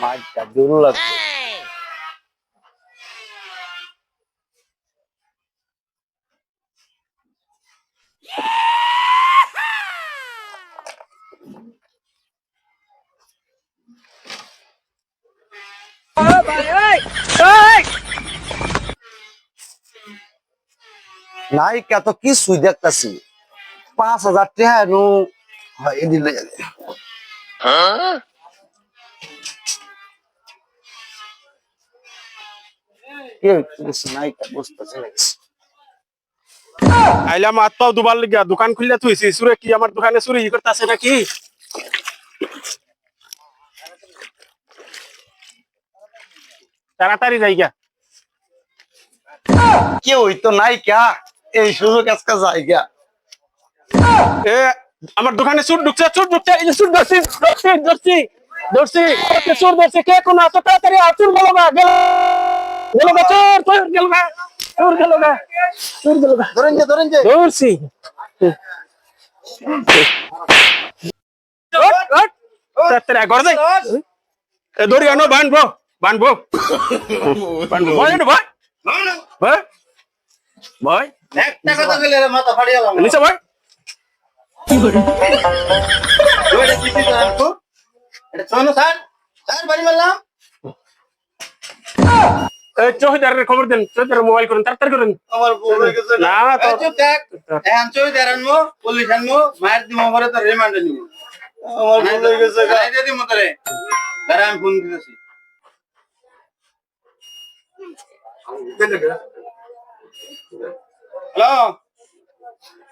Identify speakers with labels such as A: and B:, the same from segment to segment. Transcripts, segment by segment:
A: মাইটা জরুর লাগবে নায়িকা তো কিছুই দেখতাছি। পাঁচ হাজার টাকা নু হয়? দিলে কে কিছু নায়িকা বুঝতেছে না কিছু।
B: আইলাম হাত পাও দুবার লিগা দোকান খুললে থুইছি। সুরে কি আমার দোকানে চুরি ই করতেছে নাকি? তাড়াতাড়ি যাই গা
A: কেউই তো নায়িকা এই সুযোগ আজকে জায়গা
B: এ আমার দোকানে চুর ঢুকছে চুর ঢুকছে এই যে চুর ধরছি ধরছি ধরছি ধরছি ওকে চুর ধরছে। কে কোন আছো? তাড়াতাড়ি আ, চুর গেল গা গেল। গেল গা চোর চোর গেল গা চোর গেল গা চোর গেল গা।
A: ধরেন যে ধরেন যে।
B: ধরছি। ওট, ওট। তাড়াতাড়ি আয়, ঘরে যাই। এ দড়ি আনো বানবো বানবো। বানবো ভয় না ভয়। ভয়। ভয়।
A: একটা কথা বলে মাথা ফাড়িয়ে গেলাম
B: নিচে ভয়।
A: কি কি জানেন এটা শোনো স্যার। স্যার বাড়ি মারলাম।
B: এই চৌকিদারের খবর দেন চৌকিদারের মোবাইল করুন তাড়াতাড়ি করুন
A: আমার বউ গেছে
B: না
C: থাক। এখন চুরি দাঁড়ানবো, পুলিশ আনব, মায়ের দিবো, আমারে তোর রিমান্ডে নিবো।
A: আমার বউ হয়ে গেছে গা।
C: এই দিয়ে দিবো তোরে। দাঁড়া, আমি ফোন দিতেছি। হ্যালো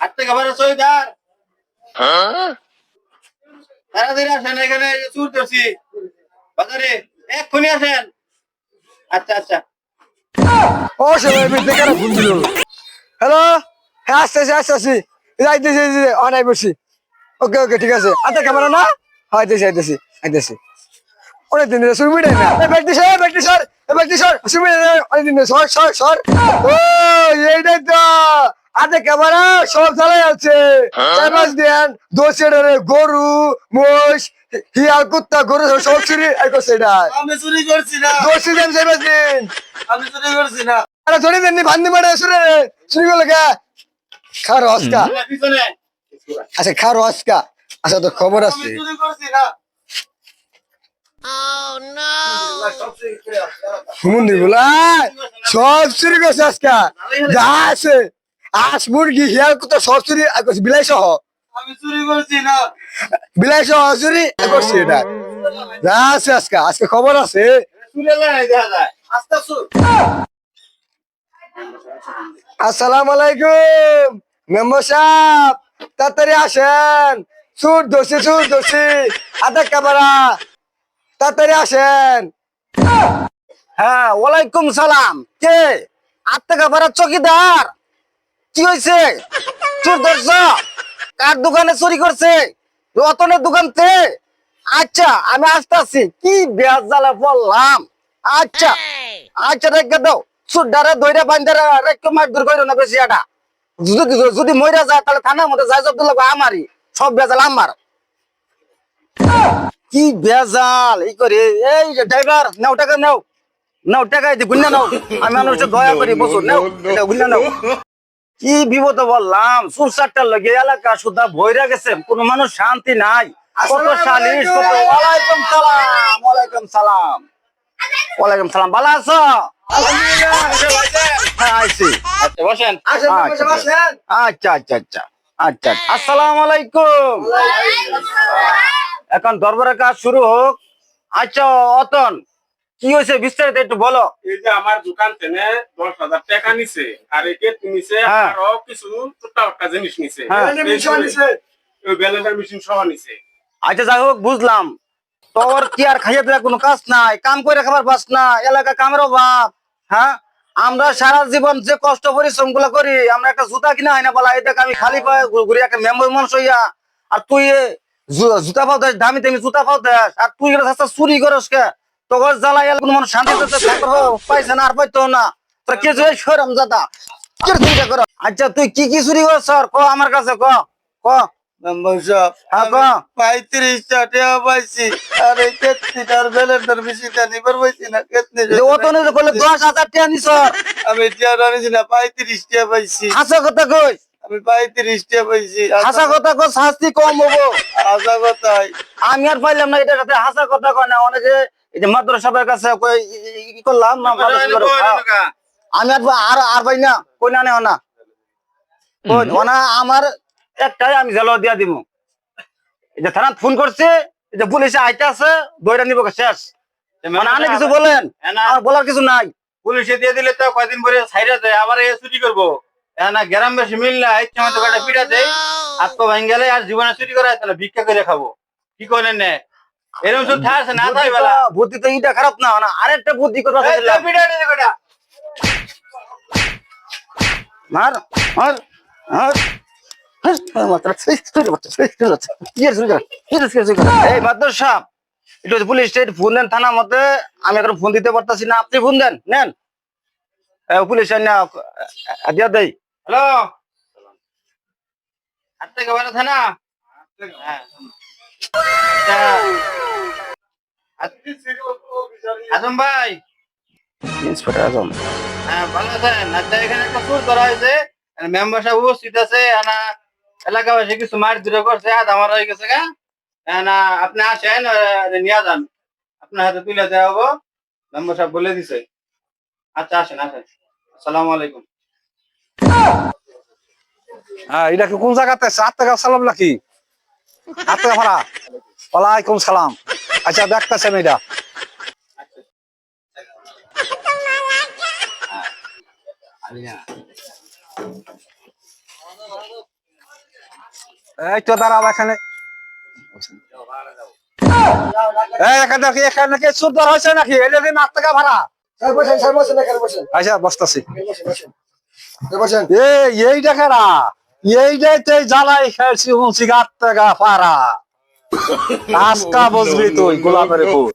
C: হাত থেকে বারো চৌকিদার তাড়াতাড়ি আসেন এখানে চুর ধরছি বাজারে এক্ষুনি আসেন আচ্ছা আচ্ছা।
D: ও সবাই মিলতে কেন ফোন দিল। হ্যালো হ্যাঁ যাইতেছি অনাই বসি ওকে ওকে ঠিক আছে। আচ্ছা ক্যামেরা না? হয় আইতেছি আইতেছি আইতেছি। অনেক দিন ধরে শুরু মিটাই না। এই ব্যক্তি সর ব্যক্তি সর ব্যক্তি সর শুরু মিটাই না। অনেক দিন ধরে সর সর সর। ও এইটাই তো। আতে ক্যামেরা সব চালাই আছে। চার পাঁচ দিন দোষের গরু মোষ হিয়াল কুত্তা গরু সব চুরি? আর করছে এটা।
C: আমি চুরি করছি না।
D: দোষী দিন।
C: আমি চুরি করছি না।
D: আরে ধরে দেননি ভান্দি মারে শুনে শুনি গেল গা খার অস্কা
C: পিছনে।
D: আচ্ছা খার অস্কা আচ্ছা তো খবর আছে।
C: আমি চুরি করছি না।
D: সব চুরি করছে আজকা। যা আছে। আস মুরগি হিয়ার কত সব চুরি। আর করছে বিলাই সহ।
C: আমি চুরি করছি না।
D: বিলাই সহ চুরি করছে আছে আজকা, আজকে খবর আছে। আসসালামু আলাইকুম মেম্বার সাহেব, তাড়াতাড়ি আসেন। সুর দোষী সুর দোষী। আধা ক্যামেরা, তাড়াতাড়ি আসেন।
A: হ্যাঁ ওয়ালাইকুম সালাম। কে? আত্মকা পাড়া চকিদার। কি হয়েছে চোর ধরছ? কার দোকানে চুরি করছে? রতনের দোকানতে আচ্ছা আমি আসতেছি। কি বেয়াজ জ্বালা বললাম? আচ্ছা আচ্ছা রেখে দাও। চুরডারে দইরা বান্ধারে রেখে মার দূর করো না বেশি এটা। যদি যদি মইরা যায়, তাহলে থানার মধ্যে যাই জব্দ লাগবে আমারই। সব বেজাল আমার। কি বেজাল এই করে, এই যে ড্রাইভার, নাও টাকা নাও। নাও টাকা দি গুন্না নাও। আমি মানুষের দয়া করি, বসো, নাও। এটা নাও। কি বিপদ বললাম সুরসারটার লগে এলাকা সুদ্ধা ভৈরা গেছে কোনো মানুষ শান্তি নাই। কত সালিশ কত ওয়ালাইকুম সালাম ওয়ালাইকুম সালাম। ওয়ালাইকুম সালাম ভালো আছো?
C: আচ্ছা
A: আচ্ছা আচ্ছা। আচ্ছা আচ্ছা আসসালামু আলাইকুম। এখন দরবারের কাজ শুরু হোক। আচ্ছা অতন কি হয়েছে বিস্তারিত একটু বলো।
B: এই যে আমার দোকান থেকে দশ হাজার টাকা নিছে আর একে নিছে
A: হ্যাঁ।
B: আরও কিছু টুকটাক জিনিস নিছে।
A: হ্যাঁ।
B: ব্যালেন্ডার মেশিন সহ নিছে।
A: আচ্ছা যাই হোক বুঝলাম। তোর কি আর খাইয়ে দেওয়া কোনো কাজ নাই কাম করে খাবার পাস না এলাকা কামের অভাব হ্যাঁ? আমরা সারা জীবন যে কষ্ট পরিশ্রমগুলো করি আমরা একটা জুতা কিনা হয় না বলা এই দেখ আমি খালি পায়ে ঘুরে ঘুরে একটা মেম্বর মানুষ হইয়া আর তুই জুতা পাও দেশ দামি দামি জুতা পাও দেশ আর তুই চুরি করস কে? জ্বালা এলাকা কোনো মানুষ শান্তি পাইছে না আর পাইতো না। তোর কি সরম চিন্তা কর? আচ্ছা তুই কি কি চুরি স্যার ক আমার কাছে ক। ক।
C: আমি নিবার পাইছি না পঁয়ত্রিশ
A: হাসা কথা কই?
C: আমি পাইছি
A: হাসা কথা শাস্তি কম হব।
C: আশা কথাই।
A: আমি আর পাইলাম না এটা হাসা কথা কয় না অনেকে এই যে মাদ্রাসাবের কাছে ই- করলাম। আমি আর আর আর ভাই না কই না না। ওনা আমার একটাই আমি জেল দিয়া দিব এই যে থানা ফোন করছে এই যে পুলিশে আইতে আছে দইটা নিব শেষ। মানে আনে কিছু বলেন আর বলার কিছু নাই।
C: পুলিশে দিয়ে দিলে তো কয়দিন পরে সাইডে দেয় আবার এ চুরি করব। না গ্রাম বেশি মিল না ইচ্ছা মতো কাটা পিঠা দেয় আত্ম ভাঙ গেলে আর জীবনে চুরি করা তাহলে ভিক্ষা করে খাব। কি করেন নে? এরকম সব ঠাস না তাই বেলা
A: বুদ্ধি তো এইটা খারাপ না না আরেকটা বুদ্ধি
C: কটা
A: মার মার মার আমি এখন ফোন দিতে পারতাছি না আপনি ফোন দেন নেন পুলিশ দিয়া দেই
C: হ্যালো থানা হ্যাঁ আচ্ছা। আজম ভাই।
A: ইন্সপেক্টর আজম।
C: হ্যাঁ ভালো আছেন? আচ্ছা এখানে একটা চুর ধরা হয়েছে। মেম্বার সাহেব উপস্থিত আছে না এলাকাবাসী কিছু মার দূরে করছে হাত আমার হয়ে গেছে গা না আপনি আসেন নিয়ে যান। আপনার হাতে তুলে দেওয়া হব। মেম্বার সাহেব বলে দিছে। আচ্ছা আসেন আসেন। আসসালামু আলাইকুম।
E: হ্যাঁ এটা কি কোন জায়গাতে আছে? আট টাকা সালাম নাকি? টাকা ভাড়া ওয়ালাইকুম সালাম। আচ্ছা দেখতেছেন এটা এই তো দাঁড়াও এখানে। এই এখানে কি এখানে কি সুদ দর হয়েছে নাকি? এটা দিন আট টাকা ভাড়া আচ্ছা বসতাছি।
D: বসেন বসেন।
E: এই এইটাইতে জ্বালাই খেয়েছি উঁচি টাকা পারা আজকা বুঝবি তুই গোলাপের ফুল।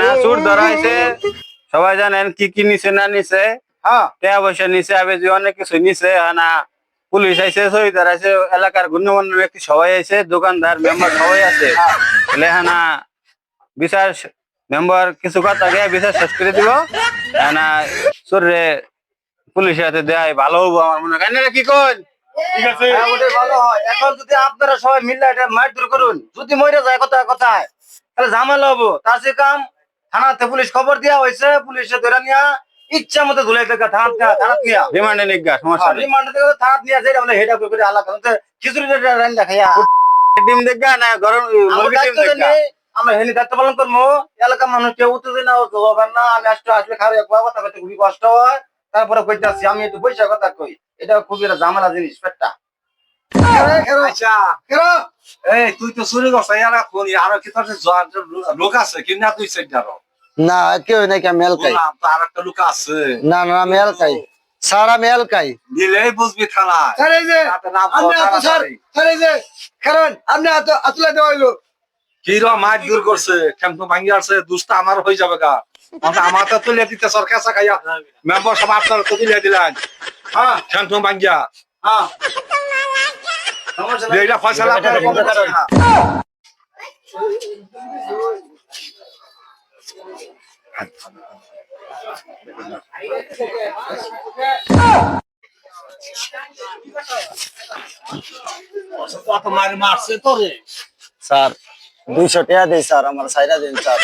C: না ধরা হয়েছে সবাই জানেন কি কি নিছে না নিছে?
A: হ্যাঁ।
C: টাকা পয়সা নিছে আবেজি অনেক কিছু নিছে না পুলিশ আইছে শহীদার আছে এলাকার গণ্যমান্য ব্যক্তি সবাই আছে দোকানদার মেম্বার সবাই আছে। লেহানা বিচার মেম্বার কিছু কথা গে বিচার শেষ করে দিব না চোরে পুলিশের হাতে দেয় ভালো হব আমার মনে হয়। কি কন ঠিক আছে।
A: হ্যাঁ, ভালো হয়। এখন যদি আপনারা সবাই মিলে এটা মার করুন যদি মরে যায় কোথায় কোথায় তাহলে ঝামেলা হব। তার সে কাম থানাতে পুলিশ খবর দেওয়া হয়েছে পুলিশে ধরে নিয়া ইচ্ছা মতো ধুলাই দেখা থানা থানা নিয়া।
C: রিমান্ডে নিজ্ঞা সমস্যা
A: রিমান্ড থেকে থানা নিয়া যেটা বলে হেডা করে আলাদা। খিচুড়ি রান দেখাইয়া
C: ডিম দেখা না গরম মুরগি ডিম দেখা
A: নিয়ে আমরা হেনি দায়িত্ব পালন করব। এলাকার মানুষ কেউ উত্তেজনা হতে হবে না আমি আসলে আসলে খারাপ এক কথা খুবই কষ্ট হয়। তারপরে কইতাছি আমি একটু পয়সা কথা কই। এটা খুবই একটা ঝামেলা জিনিস পেটটা।
E: আচ্ছা।
D: কেন
E: এই তুই তো চুরি করছ ইয়ার আর কি তোর যে লোক আছে কি না তুই সেটা
A: না কেউ নাকি আমি এলকাই।
E: আর একটা লোক আছে।
A: না না আমি এলকাই। আমি এলকাই।
E: দিলেই বুঝবি থানায়।
D: স্যার এই যে আপনি এত স্যার স্যার এই যে কারণ আপনি এত আতুলে দেওয়া হইল।
E: কি র মার দূর করছে? ঠ্যাংটো ভাঙ্গি আছে দুষ্টা আমার হয়ে যাবে গা। আমার তো তুলে দিতে সরকার সাকাইয়া মেম্বার সব আপনার তো তুলে দিলেন। হ্যাঁ ঠ্যাংটো ভাঙ্গিয়া।
A: হ্যাঁ।
E: যে এটা ফয়সালা আপনার? কত মারি মারছে তোরে?
A: স্যার। দুইশো টাকা দিই স্যার আমার সাইডা দিন স্যার।